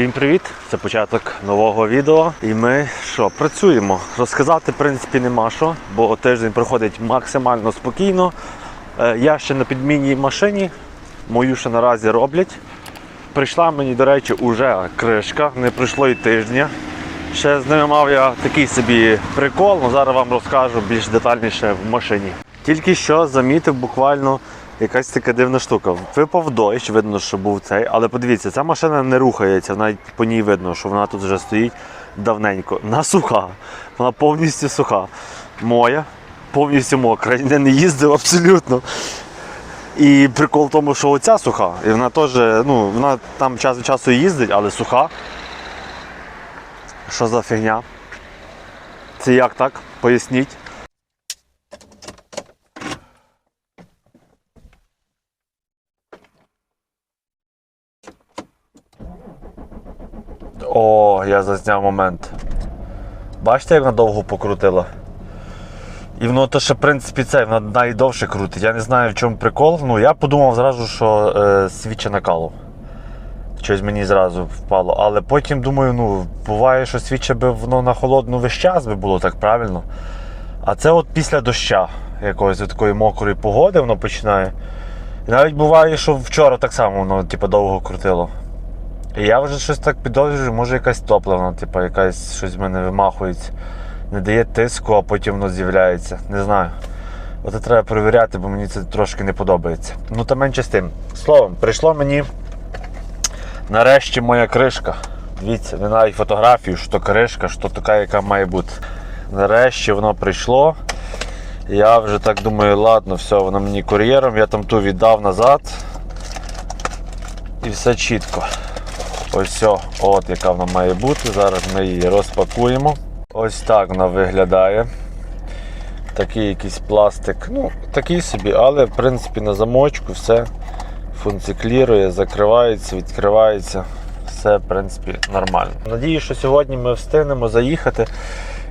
Всім привіт! Це початок нового відео. І ми що, працюємо. Розказати, в принципі, нема що, бо тиждень проходить максимально спокійно. Е, Я ще на підмінній машині, мою ще наразі роблять. Прийшла мені, до речі, уже кришка, не пройшло і тижня. Ще з ними мав я такий собі прикол, але зараз вам розкажу більш детальніше в машині. Тільки що замітив буквально якась така дивна штука. Випав дощ, видно, що був цей, але подивіться, ця машина не рухається, навіть по ній видно, що вона тут вже стоїть давненько. Вона суха, вона повністю суха. Моя, повністю мокра, ніде не їздив абсолютно. І прикол в тому, що оця суха, і вона теж, ну, вона там час від часу їздить, але суха. Що за фігня? Це як так? Поясніть. Я зазняв момент. Бачите, як вона довго покрутила? І воно то ще, в принципі, це вона найдовше крутить. Я не знаю, в чому прикол. Ну, я подумав зразу, що е, свіча накалу. Щось мені зразу впало. Але потім думаю, ну, буває, що свіча би воно на холодну весь час би було так правильно. А це от після доща якоїсь такої мокрої погоди воно починає. І навіть буває, що вчора так само воно типу, довго крутило. І я вже щось так підозрюю, може якась топливна, типу, якась щось в мене вимахується. Не дає тиску, а потім воно з'являється. Не знаю. От це треба перевіряти, бо мені це трошки не подобається. Ну та менше з тим. Словом, прийшло мені нарешті моя кришка. Дивіться, ви навіть фотографію, що то кришка, що така, яка має бути. Нарешті воно прийшло. Я вже так думаю, ладно, все, воно мені кур'єром, я там ту віддав назад. І все чітко. Ось от яка вона має бути. Зараз ми її розпакуємо. Ось так вона виглядає. Такий якийсь пластик. Ну, такий собі, але в принципі на замочку все функціклірує, закривається, відкривається. Все, в принципі, нормально. Надію, що сьогодні ми встигнемо заїхати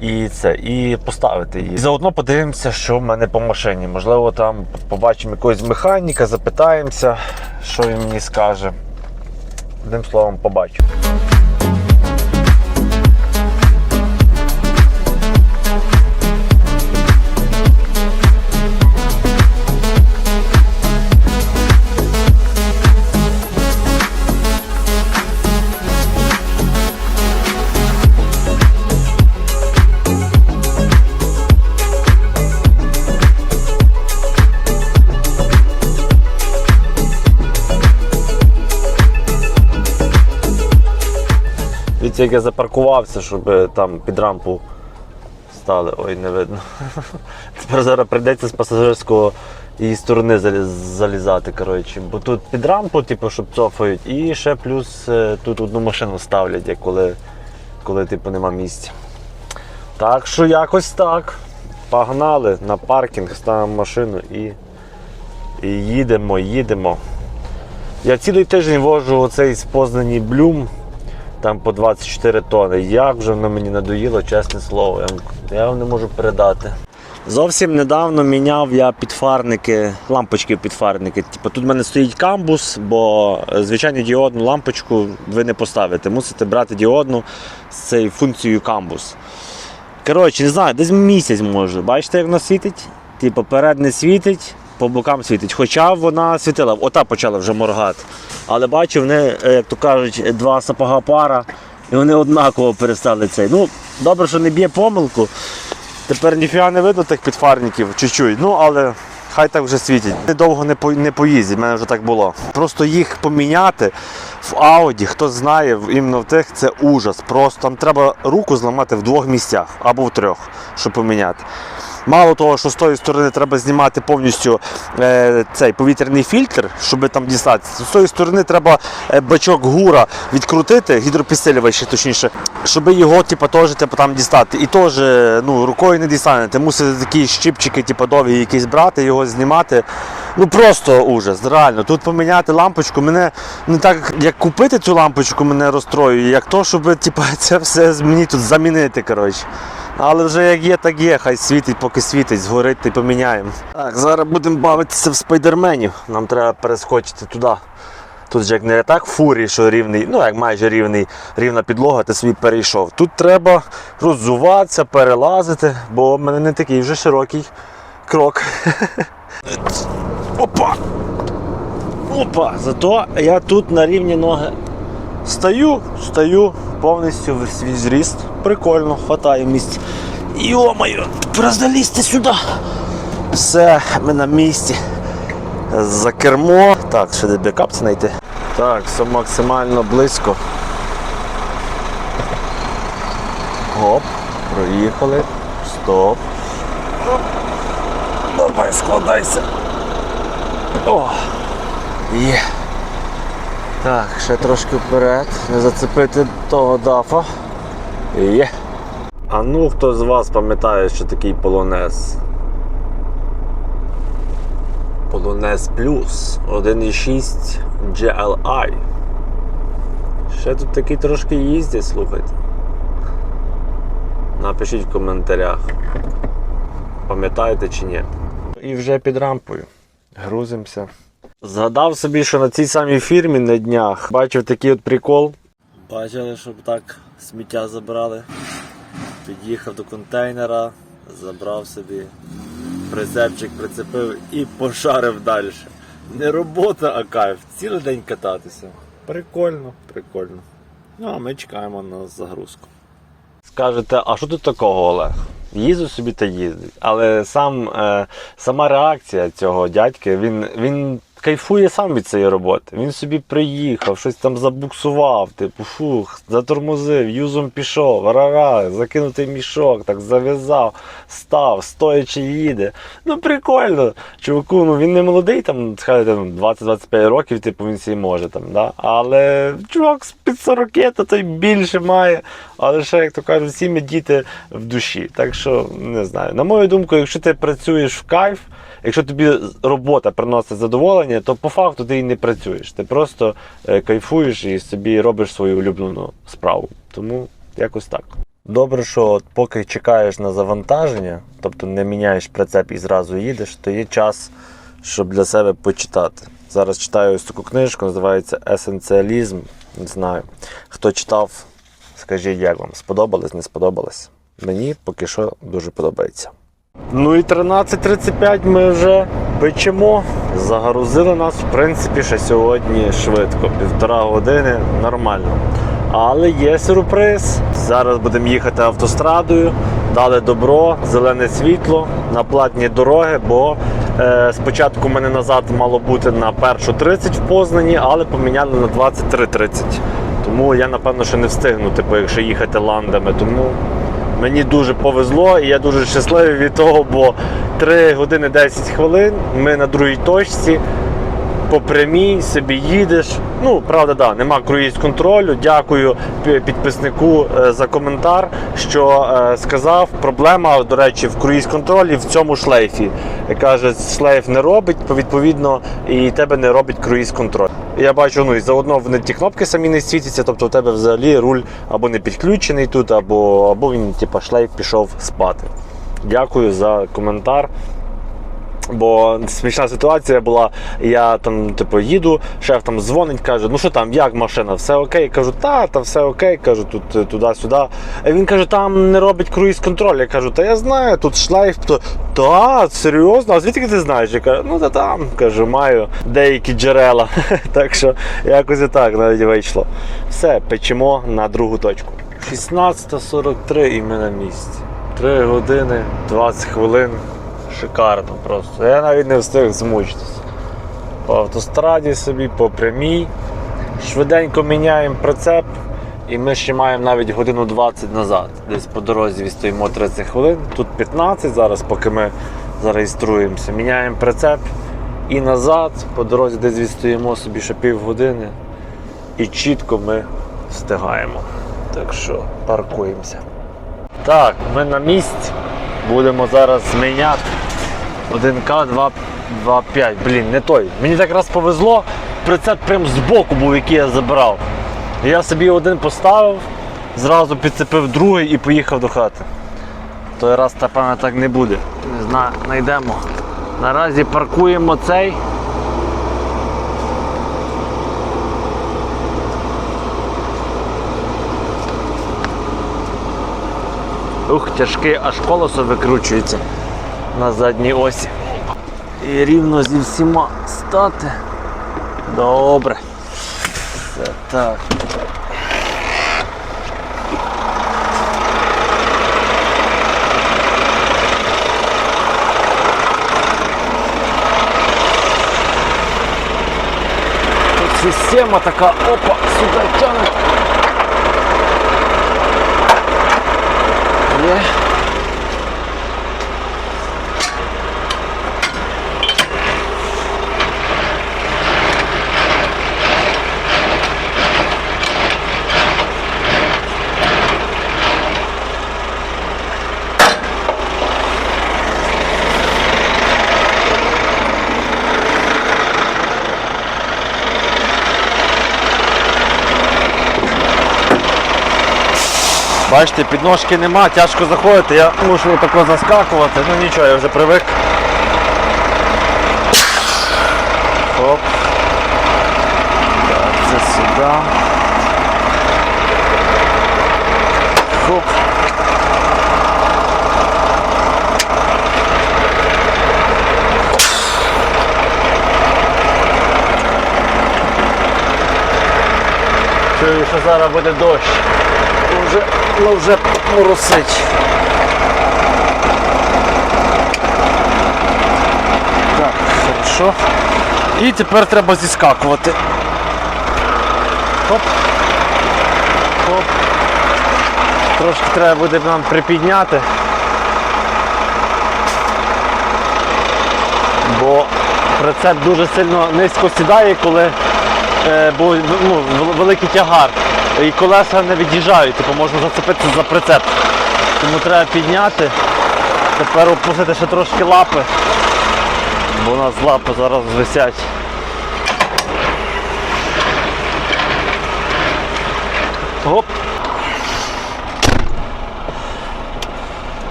і це, і поставити її. І заодно подивимося, що в мене по машині. Можливо, там побачимо якогось механіка, запитаємося, що він мені скаже. Одним словом, побачу. Я запаркувався, щоб е, там під рампу стали. Ой, не видно. Тепер зараз прийдеться з пасажирського її сторони залізати. коротше. Бо тут під рампу, типу, щоб цофають, і ще плюс е, тут одну машину ставлять, як коли, коли типу, нема місця. Так що якось так. Погнали на паркінг, ставимо машину і, і їдемо, їдемо. Я цілий тиждень вожу оцей з Познані блюм там по 24 тони. Як вже воно мені надоїло, чесне слово, я, вам- не можу передати. Зовсім недавно міняв я підфарники, лампочки підфарники. Типу, тут в мене стоїть камбус, бо е, звичайно діодну лампочку ви не поставите. Мусите брати діодну з цією функцією камбус. Коротше, не знаю, десь місяць може. Бачите, як вона світить? Типу, перед не світить, по бокам світить. Хоча вона світила, ота почала вже моргати. Але бачу, вони, е, як то кажуть, два сапога пара, і вони однаково перестали цей. Ну, добре, що не б'є помилку. Тепер ніфіга не видно тих підфарників, чуть-чуть. Ну, але хай так вже світять. Недовго не, по, не поїздять, в мене вже так було. Просто їх поміняти в Ауді, хто знає, іменно в тих це ужас. Просто там треба руку зламати в двох місцях або в трьох, щоб поміняти. Мало того, що з тої сторони треба знімати повністю е, цей повітряний фільтр, щоб там дістатися. З тої сторони треба е, бачок гура відкрутити, гідропідсилювач, точніше, щоб його типу, теж типу, там дістати. І теж ну, рукою не дістанете. Мусите такі щипчики типу, довгі якісь брати, його знімати. Ну просто ужас, реально. Тут поміняти лампочку, мене не так, як купити цю лампочку, мене розстроює, як то, щоб типу, це все мені тут замінити. коротше. Але вже як є, так є. Хай світить, поки світить, згорить, й поміняємо. Так, зараз будемо бавитися в спайдерменів. Нам треба перескочити туди. Тут же як не так фурі, що рівний, ну як майже рівний, рівна підлога, ти собі перейшов. Тут треба роззуватися, перелазити, бо в мене не такий вже широкий крок. Опа! Опа! Зато я тут на рівні ноги стою, стою повністю свій зріст. Прикольно, хватає місць. Йо-моє, залізти сюди. Все, ми на місці. За кермо. Так, ще де бекап знайти. Так, все максимально близько. Гоп, проїхали. Стоп. Оп. Давай, складайся. О! Є. Так, ще трошки вперед. Не зацепити того дафа. Є. А ну хто з вас пам'ятає, що такий полонез? Полонез Плюс 1.6 GLI. Ще тут такі трошки їздять, слухайте. Напишіть в коментарях. Пам'ятаєте чи ні? І вже під рампою. Грузимося. Згадав собі, що на цій самій фірмі на днях бачив такий от прикол. Бачили, щоб так сміття забрали. Під'їхав до контейнера, забрав собі, прицепчик прицепив і пошарив далі. Не робота, а кайф. Цілий день кататися. Прикольно, прикольно. Ну, а ми чекаємо на загрузку. Скажете, а що тут такого, Олег? Їздив собі та їздить. Але сам, е, сама реакція цього дядьки, він, він кайфує сам від цієї роботи. Він собі приїхав, щось там забуксував, типу, фух, затормозив, юзом пішов, рара, закинутий мішок, так зав'язав, став, стоячи їде. Ну прикольно. Чуваку, ну він не молодий, там, хай там 20-25 років, типу він всі може там, да? Але чувак з під 40 то той більше має. Але ще, як то кажуть, всі ми діти в душі. Так що, не знаю. На мою думку, якщо ти працюєш в кайф, якщо тобі робота приносить задоволення, то по факту ти і не працюєш. Ти просто е, кайфуєш і собі робиш свою улюблену справу. Тому якось так. Добре, що от поки чекаєш на завантаження, тобто не міняєш прицеп і зразу їдеш, то є час, щоб для себе почитати. Зараз читаю ось таку книжку, називається Есенціалізм. Не знаю. Хто читав, скажіть, як вам сподобалось, не сподобалось? Мені поки що дуже подобається. Ну і 13.35 ми вже печемо. Загрузили нас, в принципі, ще сьогодні швидко. Півтора години нормально. Але є сюрприз. Зараз будемо їхати автострадою. Дали добро, зелене світло на платні дороги, бо е, спочатку мене назад мало бути на першу 30 в Познані, але поміняли на 23.30. Тому я напевно ще не встигну, типу, якщо їхати ландами. Тому Мені дуже повезло і я дуже щасливий від того, бо 3 години 10 хвилин ми на другій точці. По прямій собі їдеш. Ну, правда, да, нема круїз контролю. Дякую підписнику е, за коментар, що е, сказав, проблема, до речі, в круїз контролі в цьому шлейфі. Каже, шлейф не робить, відповідно, і тебе не робить круїз контроль. Я бачу, ну і заодно вони ті кнопки самі не світяться, тобто в тебе взагалі руль або не підключений тут, або, або він, типа, шлейф пішов спати. Дякую за коментар. Бо смішна ситуація була, я там типу їду, шеф там дзвонить, каже, ну що там, як машина, все окей. Кажу, та, та все окей, кажу, тут е, туди-сюди. А він каже, там не робить круїз контроль. Я кажу, та я знаю, тут шлейф, та, серйозно, а звідки ти знаєш? Я кажу, ну та там кажу, маю деякі джерела. так що якось і так навіть вийшло. Все, печемо на другу точку. 16.43 і ми на місці. 3 години 20 хвилин. Шикарно просто. Я навіть не встиг змучитися. По автостраді собі, по прямій. Швиденько міняємо прицеп, і ми ще маємо навіть годину 20 назад. Десь по дорозі відстоїмо 30 хвилин. Тут 15 зараз, поки ми зареєструємося. Міняємо прицеп і назад, по дорозі десь відстоїмо собі ще півгодини. І чітко ми встигаємо. Так що паркуємося. Так, ми на місці. Будемо зараз зміняти. 1К 2,5. Блін, не той. Мені так раз повезло, прицеп прям з боку був, який я забрав. Я собі один поставив, зразу підцепив другий і поїхав до хати. Той раз, напевно, так не буде. Не знаю, знайдемо. Наразі паркуємо цей. Ух, тяжкий, аж колесо викручується на задній осі. І рівно зі всіма стати. Добре. Все так. Тут система така, опа, сюди тягне. Є. Бачите, підножки нема, тяжко заходити, я мушу тако заскакувати, ну нічого, я вже привик. Оп. Так, це сюди. Хоп. Чую, що зараз буде дощ. Вже, ну вже моросить. Так, хорошо. І тепер треба зіскакувати. Хоп. Хоп. Трошки треба буде нам припідняти. Бо прицеп дуже сильно низько сідає, коли бо, ну, великий тягар. І колеса не від'їжджають, типу можна зацепитися за прицеп. Тому треба підняти. Тепер опустити ще трошки лапи. Бо у нас лапи зараз висять. Оп.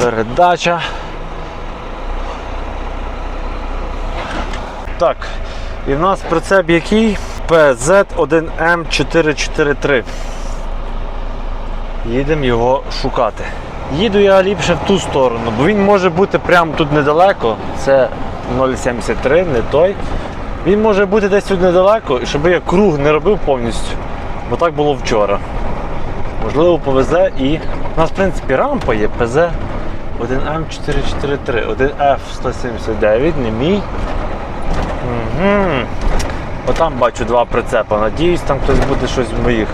Передача. Так. І в нас прицеп який? PZ1M443. Їдемо його шукати. Їду я ліпше в ту сторону, бо він може бути прямо тут недалеко. Це 0,73, не той. Він може бути десь тут недалеко, і щоб я круг не робив повністю. Бо так було вчора. Можливо, повезе і. У нас, в принципі, рампа є ПЗ 1М443, 1F179, не мій. Угу. Отам бачу два прицепа. Надіюсь, там хтось буде щось з моїх.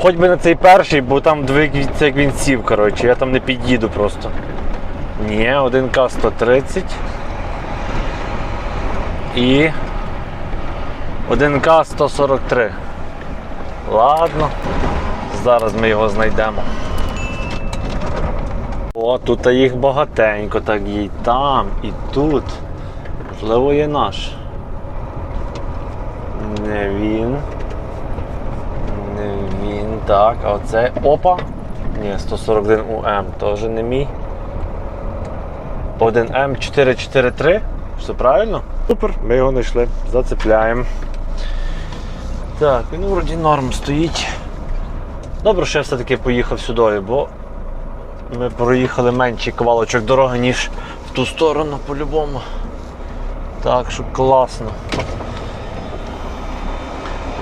Хоч би на цей перший, бо там дивіться, як він сів, коротше, я там не під'їду просто. Ні, 1К130. І 1К143. Ладно, зараз ми його знайдемо. О, тут їх багатенько, так і там, і тут. Можливо, є наш. Не він. Не він. Так, а оце. Опа! Ні, 141 УМ, теж не мій. 1М443. Все правильно? Супер, ми його знайшли. Зацепляємо. Так, він вроді норм стоїть. Добре, що я все-таки поїхав сюди, бо ми проїхали менший кавалочок дороги, ніж в ту сторону по-любому. Так що класно.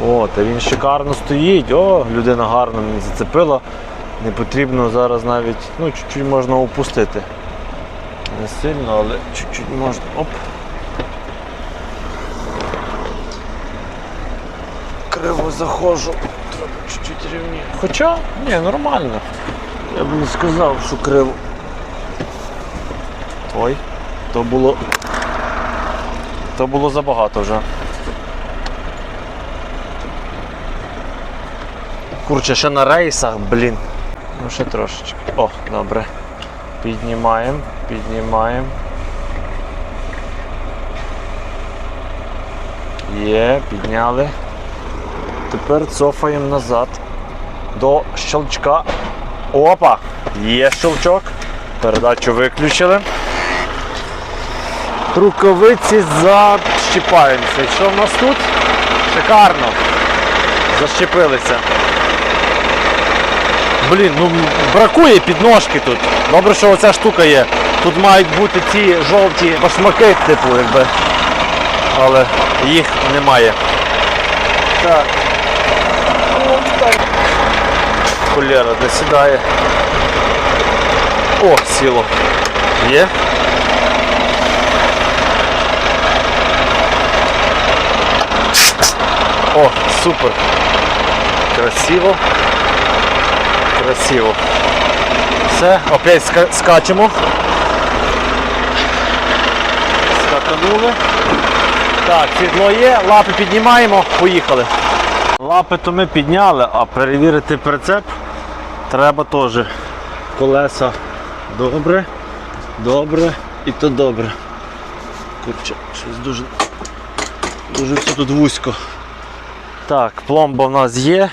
О, та він шикарно стоїть. О, людина гарно мені зацепила. Не потрібно зараз навіть, ну, чуть-чуть можна опустити. Не сильно, але чуть-чуть можна. Оп. Криво заходжу. Треба чуть-чуть рівніше. Хоча, ні, нормально. Я б не сказав, що криво. Ой, то було. То було забагато вже. Курче, ще на рейсах, блін. Ну ще трошечки. О, добре. Піднімаємо, піднімаємо. Є, підняли. Тепер цофаємо назад до щелчка. Опа! Є щелчок. Передачу виключили. Рукавиці защіпаємося. І що в нас тут? Шикарно. Защепилися. Блін, ну бракує підножки тут. Добре, що оця штука є. Тут мають бути ці жовті башмаки, типу, якби. Але їх немає. Так. Холера, де сідає. О, сіло. Є. О, супер. Красиво. Красиво. Все, опять ска- скачемо. Скаканули. Так, сідло є, лапи піднімаємо, поїхали. Лапи то ми підняли, а перевірити прицеп треба теж. Колеса добре, добре і то добре. Курче, щось дуже, дуже все тут вузько. Так, пломба в нас є,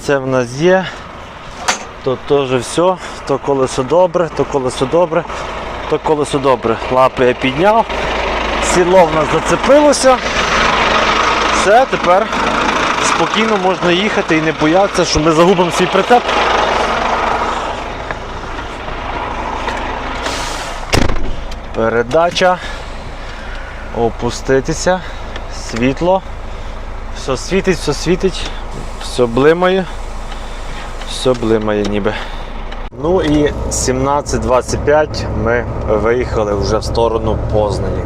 це в нас є. То теж все, то колесо добре, то колесо добре, то колесо добре. Лапи я підняв, сідло в нас зацепилося. Все, тепер спокійно можна їхати і не боятися, що ми загубимо свій прицеп. Передача. Опуститися. Світло. Все світить, все світить, все блимає. Все блимає ніби. Ну і 17.25 ми виїхали вже в сторону Познані.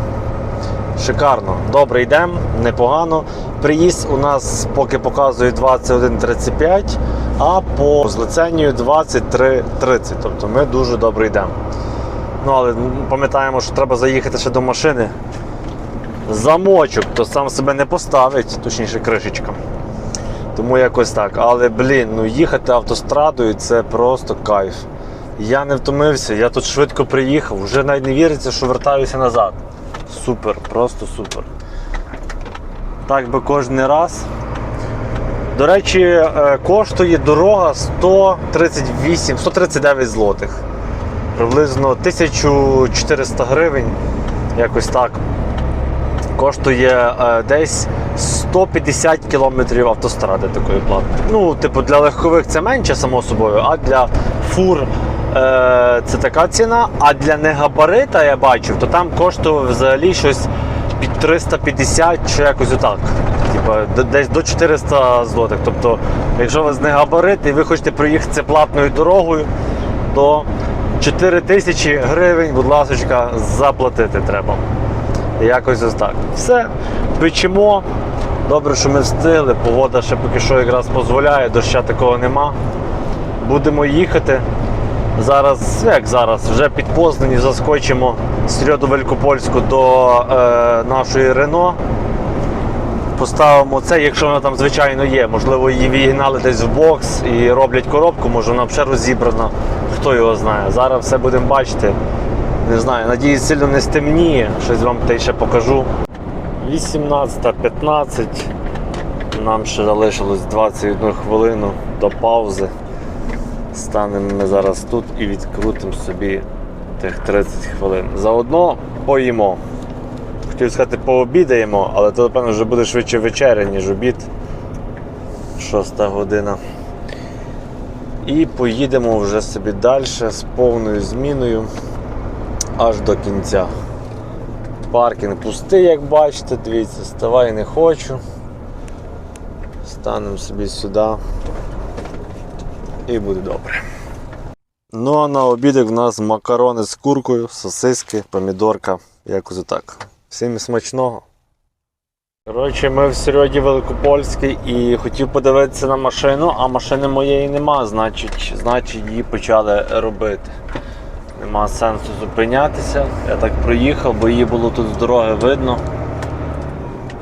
Шикарно, добре йдемо, непогано. Приїзд у нас поки показує 21.35, а по злиценню 23.30. Тобто ми дуже добре йдемо. Ну але пам'ятаємо, що треба заїхати ще до машини. Замочок, то сам себе не поставить, точніше кришечка. Тому якось так. Але блін, ну їхати автострадою це просто кайф. Я не втомився, я тут швидко приїхав, вже навіть не віриться, що вертаюся назад. Супер, просто супер. Так би кожен раз. До речі, е, коштує дорога 138, 139 злотих. Приблизно 1400 гривень, якось так. Коштує е, десь 150 кілометрів автостради такої платної. Ну, типу, для легкових це менше, само собою, а для фур е, це така ціна. А для негабарита я бачив, то там коштує взагалі щось під 350 чи якось отак. Типа, десь до 400 злотих. Тобто, якщо у вас не габарит і ви хочете проїхати платною дорогою, то 4 тисячі гривень, будь ласка, заплатити треба. Якось ось так. Все, печемо. Добре, що ми встигли. Погода ще поки що якраз дозволяє, доща такого нема. Будемо їхати. Зараз, як зараз, вже під Познані заскочимо з Середу Великопольську до е, нашої Рено. Поставимо це, якщо вона там, звичайно, є. Можливо, її вігнали десь в бокс і роблять коробку, може вона вже розібрана. Хто його знає. Зараз все будемо бачити. Не знаю, надіюсь, сильно не стемніє. Щось вам те ще покажу. 18.15. Нам ще залишилось 21 хвилину до паузи. Станемо ми зараз тут і відкрутимо собі тих 30 хвилин. Заодно поїмо. Хотів сказати, пообідаємо, але то, напевно, вже буде швидше вечеря, ніж обід. Шоста година. І поїдемо вже собі далі з повною зміною аж до кінця. Паркінг пустий, як бачите, дивіться, ставай не хочу. Станемо собі сюди і буде добре. Ну а на обідок в нас макарони з куркою, сосиски, помідорка, якось отак. Всім смачного. Коротше, ми в Середі Великопольській і хотів подивитися на машину, а машини моєї нема, значить, значить її почали робити. Нема сенсу зупинятися. Я так проїхав, бо її було тут з дороги видно.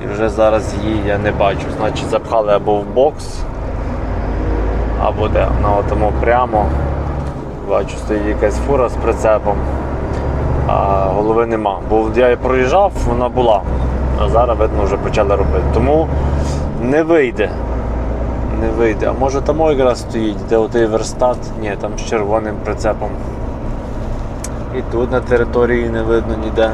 І вже зараз її я не бачу. Значить запхали або в бокс, або де. Вона отому прямо. Бачу, стоїть якась фура з прицепом, а голови нема. Бо я проїжджав, вона була. А зараз, видно, вже почали робити. Тому не вийде. Не вийде. А може там якраз стоїть, де отий верстат? Ні, там з червоним прицепом. І тут на території не видно ніде.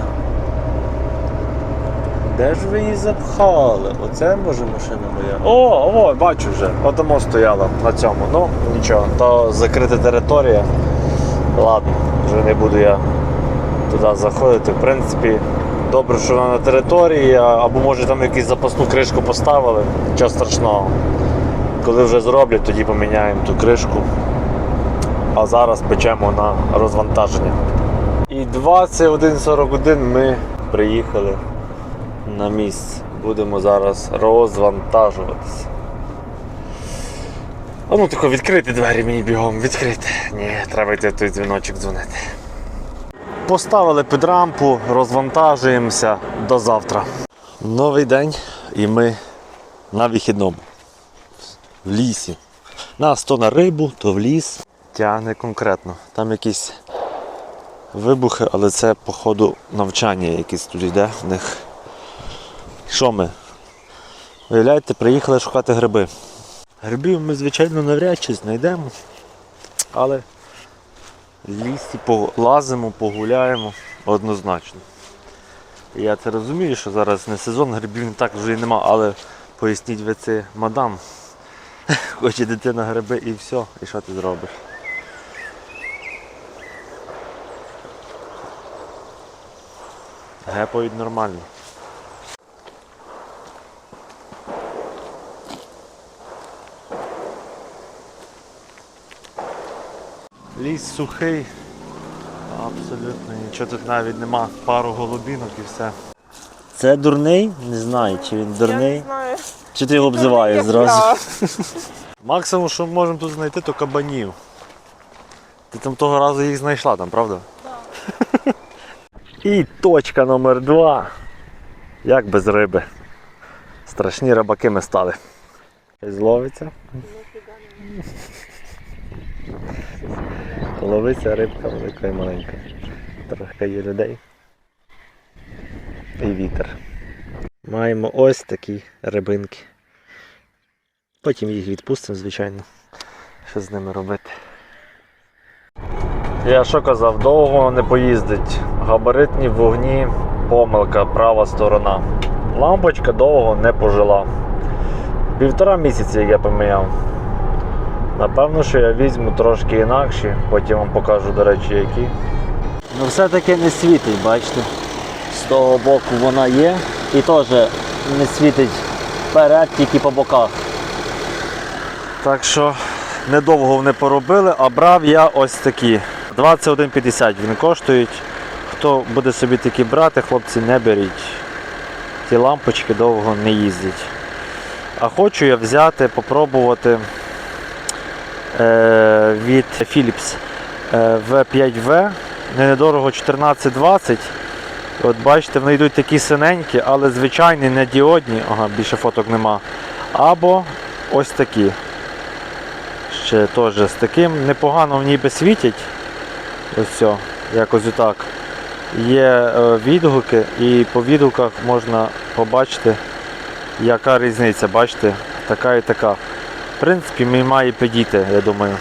Де ж ви її запхали? Оце може машина моя. О, о, бачу вже. Отамо стояла на цьому. Ну, нічого, то закрита територія. Ладно, вже не буду я туди заходити. В принципі, добре, що вона на території, або може там якусь запасну кришку поставили. Нічого страшного. Коли вже зроблять, тоді поміняємо ту кришку. А зараз печемо на розвантаження. І 21.41 ми приїхали на місце. Будемо зараз розвантажуватися. А ну тако відкрити двері мені бігом, відкрити. Ні, треба йти той дзвіночок дзвонити. Поставили під рампу, розвантажуємося до завтра. Новий день і ми на вихідному. В лісі. Нас то на рибу, то в ліс. Тягне конкретно. Там якісь вибухи, але це, походу, навчання якесь тут йде в них. Що ми? Виявляєте, приїхали шукати гриби. Грибів ми, звичайно, навряд чи знайдемо, але в лісі полазимо, погуляємо однозначно. Я це розумію, що зараз не сезон, грибів не так вже і нема, але поясніть ви це мадам. Хоче дитина гриби і все, і що ти зробиш? Гепають нормально. Ліс сухий, абсолютно нічого тут навіть нема. Пару голубінок і все. Це дурний? Не знаю, чи він Я не знаю. Чи ти його обзиваєш зразу? Максимум, що ми можемо тут знайти, то кабанів. Ти там того разу їх знайшла там, правда? І точка номер два. Як без риби. Страшні рибаки ми стали. Щось Зловиться. Ловиться рибка велика і маленька. Трохи є людей. І вітер. Маємо ось такі рибинки. Потім їх відпустимо, звичайно. Що з ними робити? Я що казав, довго не поїздить. Габаритні вогні, помилка, права сторона. Лампочка довго не пожила. Півтора місяці, як я поміняв. Напевно, що я візьму трошки інакші, потім вам покажу, до речі, які. Ну все-таки не світить, бачите. З того боку вона є і теж не світить вперед, тільки по боках. Так що недовго вони поробили, а брав я ось такі. 21,50 він коштують. Хто буде собі такі брати, хлопці, не беріть. Ті лампочки довго не їздять. А хочу я взяти, попробувати е, від Philips е, V5V. Не недорого 14,20. От бачите, вони йдуть такі синенькі, але звичайні, не діодні. Ага, більше фоток нема. Або ось такі. Ще теж з таким непогано в ніби світять. Ось якось отак. Є е, відгуки і по відгуках можна побачити, яка різниця, бачите, така і така. В принципі, мені має підійти, я думаю.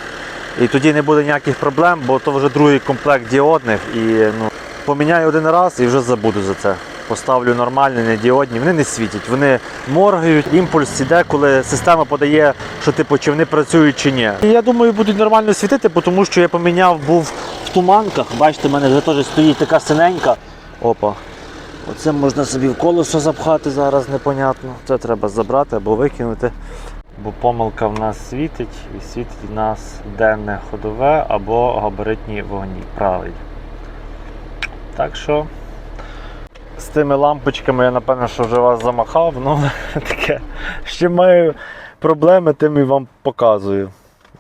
І тоді не буде ніяких проблем, бо то вже другий комплект діодних і ну, поміняю один раз і вже забуду за це. Поставлю нормальні, не діодні, вони не світять, вони моргають, імпульс іде, коли система подає, що типу, чи вони працюють чи ні. І я думаю, будуть нормально світити, тому що я поміняв, був туманках. Бачите, в мене вже теж стоїть така синенька. Опа. Оце можна собі в колесо запхати зараз, непонятно. Це треба забрати або викинути. Бо помилка в нас світить і світить в нас денне ходове або габаритні вогні. Правий. Так що з тими лампочками я напевно що вже вас замахав, ну таке. Ще маю проблеми, тим і вам показую.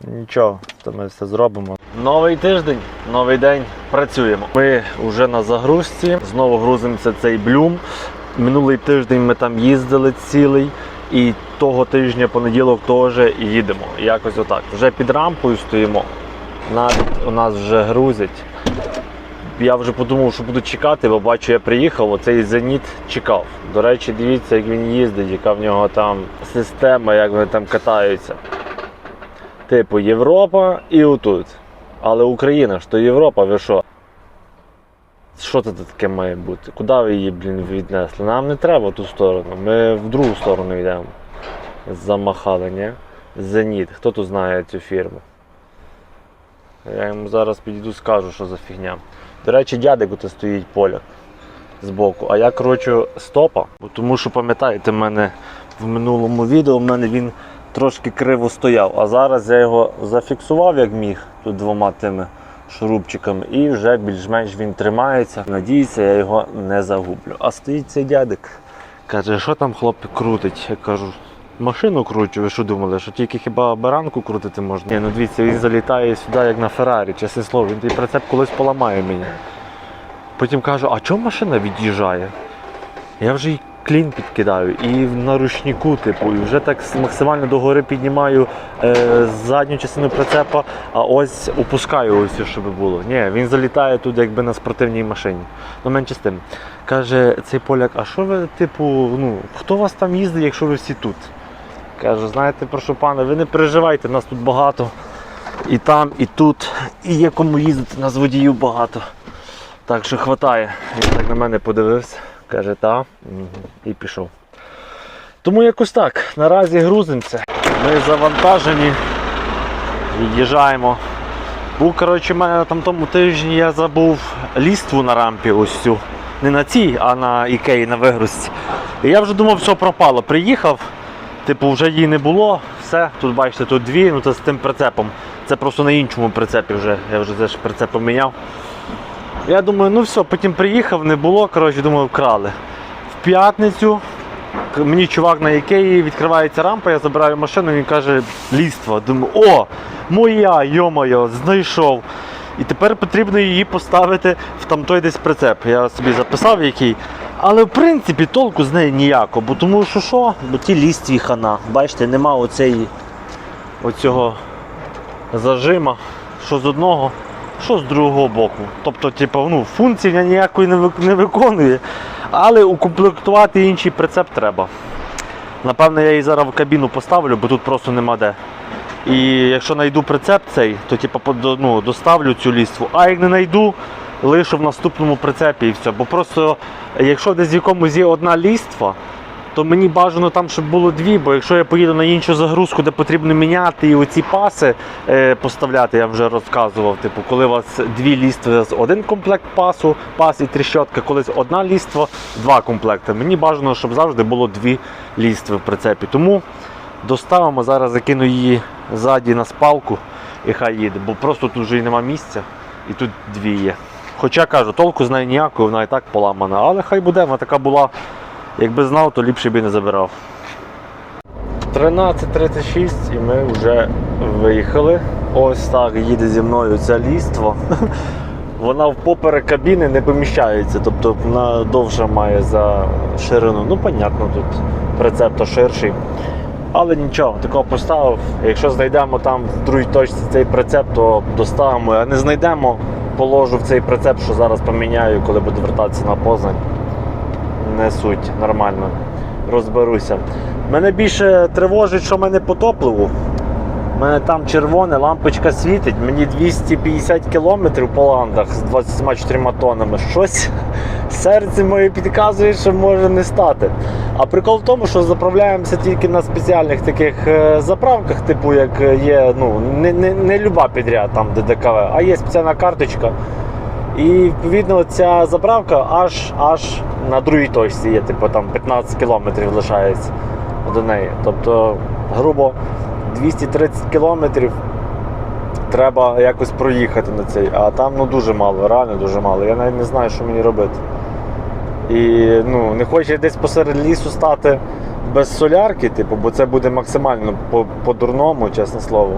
Нічого, то ми все зробимо. Новий тиждень, новий день, працюємо. Ми вже на загрузці, знову грузимося цей блюм. Минулий тиждень ми там їздили цілий, і того тижня понеділок теж їдемо. Якось отак. Вже під рампою стоїмо. Навіть у нас вже грузять. Я вже подумав, що буду чекати, бо бачу, я приїхав, оцей зеніт чекав. До речі, дивіться, як він їздить, яка в нього там система, як вони там катаються. Типу Європа і отут. Але Україна ж то Європа, ви що? що це таке має бути? Куди ви її, блін, віднесли? Нам не треба ту сторону. Ми в другу сторону йдемо. Замахали, ні? Зеніт. Хто тут знає цю фірму? Я йому зараз підійду скажу, що за фігня. До речі, дядик тут стоїть поляк збоку. А я кручу стопа, тому що пам'ятаєте, в мене в минулому відео в мене він трошки криво стояв. А зараз я його зафіксував як міг тут двома тими шурупчиками, і вже більш-менш він тримається. Надіюся, я його не загублю. А стоїть цей дядик. Каже, що там хлопець крутить? Я кажу, машину кручу, ви що думали, що тільки хіба баранку крутити можна? Ні, ну дивіться, він залітає сюди, як на Феррарі, чесне слово, він той прицеп колись поламає мені. Потім кажу, а чому машина від'їжджає? Я вже й клін підкидаю і на ручнику, типу, і вже так максимально догори піднімаю е, задню частину прицепа, а ось опускаю ось, щоб було. Ні, він залітає тут якби на спортивній машині. Ну менше з тим. Каже цей поляк, а що ви, типу, ну, хто вас там їздить, якщо ви всі тут? Кажу, знаєте, прошу пане, ви не переживайте, нас тут багато. І там, і тут, і є кому їздити, нас водіїв багато. Так що хватає. Він так на мене подивився, каже, та, і пішов. Тому якось так. Наразі грузимося. Ми завантажені, від'їжджаємо. Був, коротше, мене там тому тижні я забув ліству на рампі ось цю. Не на цій, а на ікеї на вигрузці. І я вже думав, все пропало. Приїхав, типу, вже її не було. Все, тут бачите, тут дві, ну це з тим прицепом. Це просто на іншому прицепі вже. Я вже теж прицеп поміняв. Я думаю, ну все, потім приїхав, не було, коротше, думаю, вкрали. В п'ятницю мені чувак на Ікеї відкривається рампа, я забираю машину, він каже, ліство. Думаю, о, моя, йо-моє, знайшов. І тепер потрібно її поставити в там той десь прицеп. Я собі записав який. Але в принципі толку з неї ніяко, бо тому що що? Бо ті лістві хана. Бачите, нема оцеї, оцього зажима, що з одного, що з другого боку. Тобто, типу, ну, функції ніякої не, вик- виконує, але укомплектувати інший прицеп треба. Напевно, я її зараз в кабіну поставлю, бо тут просто нема де. І якщо знайду прицеп цей, то типу, ну, доставлю цю ліству. А як не знайду, лишу в наступному прицепі і все. Бо просто, якщо десь в якомусь є одна ліства, то мені бажано там, щоб було дві, бо якщо я поїду на іншу загрузку, де потрібно міняти і оці паси е, поставляти, я вже розказував. Типу, коли у вас дві лістви з один комплект пасу, пас і тріщотка, колись одна ліства, два комплекти. Мені бажано, щоб завжди було дві лістви в прицепі. Тому доставимо, зараз закину її ззаді на спалку і хай їде, бо просто тут вже і нема місця, і тут дві є. Хоча кажу, толку з неї ніякої, вона і так поламана, але хай буде, вона така була. Якби знав, то ліпше б і не забирав. 13.36 і ми вже виїхали. Ось так їде зі мною ця ліство. Вона в поперек кабіни не поміщається, тобто вона довше має за ширину. Ну, понятно, тут прицеп то ширший. Але нічого, такого поставив. Якщо знайдемо там в другій точці цей прицеп, то доставимо. А не знайдемо, положу в цей прицеп, що зараз поміняю, коли буду вертатися на Познань не суть, нормально. Розберуся. Мене більше тривожить, що в мене по топливу. У мене там червоне, лампочка світить, мені 250 кілометрів по ландах з 24 тоннами. Щось серце моє підказує, що може не стати. А прикол в тому, що заправляємося тільки на спеціальних таких е, заправках, типу як є, ну, не, не, не люба підряд там де ДКВ, а є спеціальна карточка. І відповідно ця заправка аж аж на другій точці є, типу там 15 кілометрів лишається до неї. Тобто, грубо 230 кілометрів треба якось проїхати на цей, а там ну дуже мало, реально дуже мало. Я навіть не знаю, що мені робити. І ну, не хочу я десь посеред лісу стати без солярки, типу, бо це буде максимально по-дурному, чесне слово.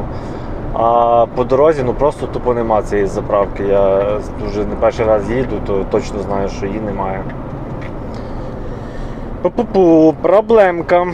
А по дорозі ну просто тупо нема цієї заправки. Я дуже не перший раз їду, то точно знаю, що її немає. Пу-пу-пу, проблемка.